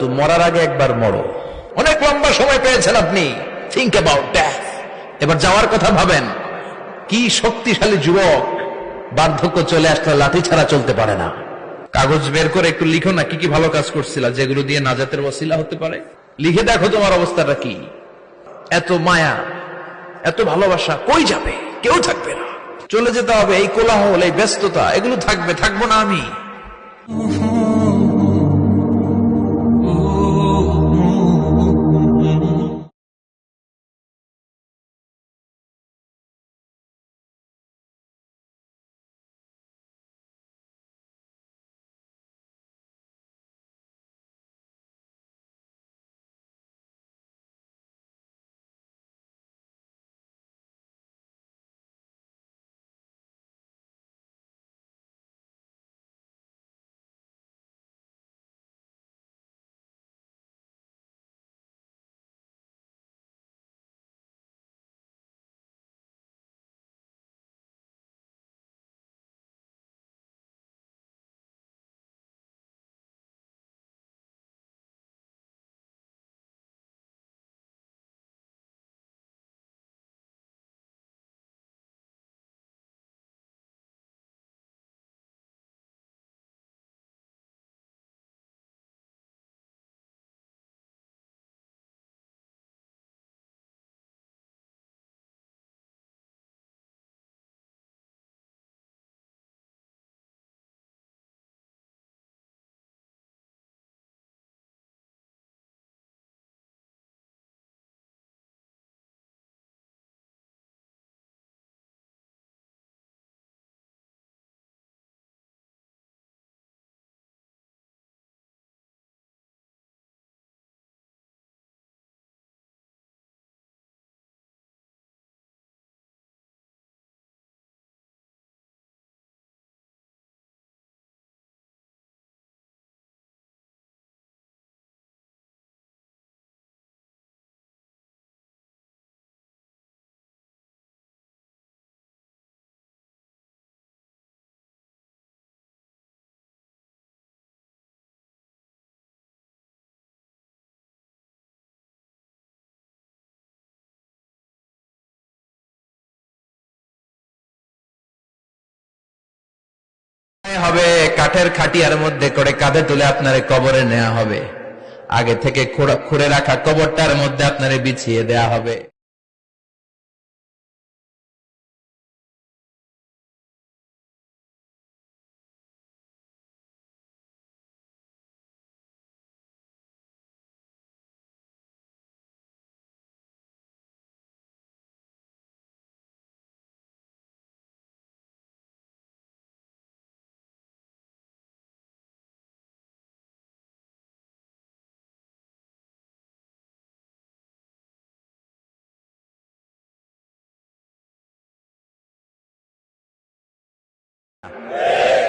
তো মরার আগে একবার মরো। অনেক লম্বা সময় পেয়েছেন আপনি। থিঙ্ক অ্যাবাউট ড্যাথ এবার যাওয়ার কথা ভাবেন। কি শক্তিশালী যুবক। বার্ধক্য চলে আসলে লাঠি ছাড়া চলতে পারে না। কাগজ বের করে একটু লিখো না, কি কি ভালো কাজ করছিলা, যেগুলো দিয়ে নাজাতের ওসিলা হতে পারে? লিখে দেখো তোমার অবস্থাটা কি। এত মায়া, এত ভালোবাসা কই যাবে? কেউ থাকবে না। চলে যেতে হবে এই কোলাহল, এই ব্যস্ততা, এগুলো থাকবে, থাকব না আমি। হবে, কাঠের খাটিয়ার মধ্যে করে কাঁধে তুলে আপনার কবরে নেওয়া হবে। আগে থেকে খুঁড়ে- রাখা কবরটার মধ্যে আপনার বিছিয়ে দেয়া হবে।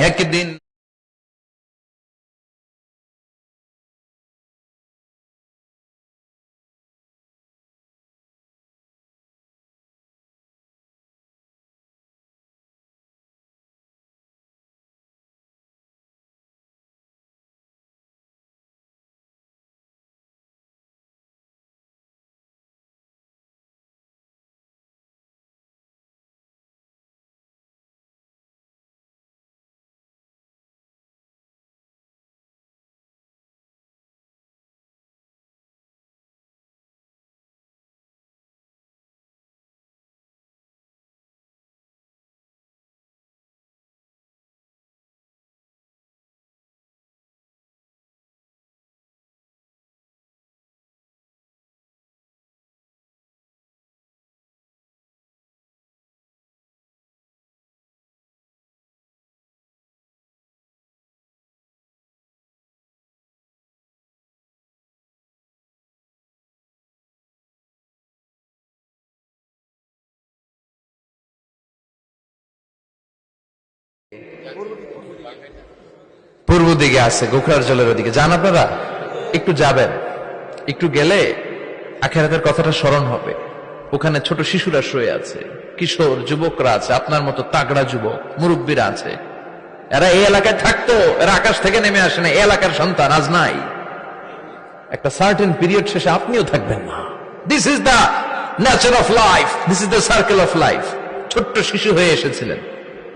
ایک دن পূর্ব দিকে আছে, গোখরার জলের ওদিকে। যান আপনারা? একটু যাবেন। একটু গেলে আখেরাতের কথাটা স্মরণ হবে। ওখানে ছোট শিশুরা শুয়ে আছে, কিশোর, যুবকরা আছে, আপনার মতো তাগড়া যুবক, মুরব্বীরা আছে। এরা এই এলাকায় থাকতো, এরা আকাশ থেকে নেমে আসে না এই এলাকার সন্তান আজ নাই। একটা সার্টেন পিরিয়ড শেষে আপনিও থাকবেন না। This is the nature of life this is the circle of life ছোট্ট শিশু হয়ে এসেছিলেন,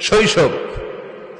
শৈশব।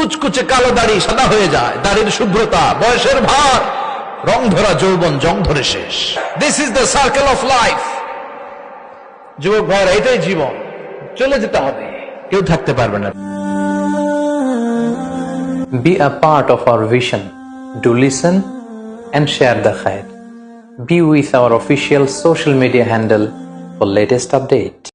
কুচকুচে কালো দাড়ি সাদা হয়ে যায় দাড়ির শুভ্রতা বয়সের ভার রং ধরা যৌবন জং ধরে শেষ this is the circle of life যুবক ভাইয়ের এটাই জীবন চলে যেতে হবে কেউ থাকতে পারবে না Be a part of our vision. Do listen and share the khair. Be with our official social media handle for latest update.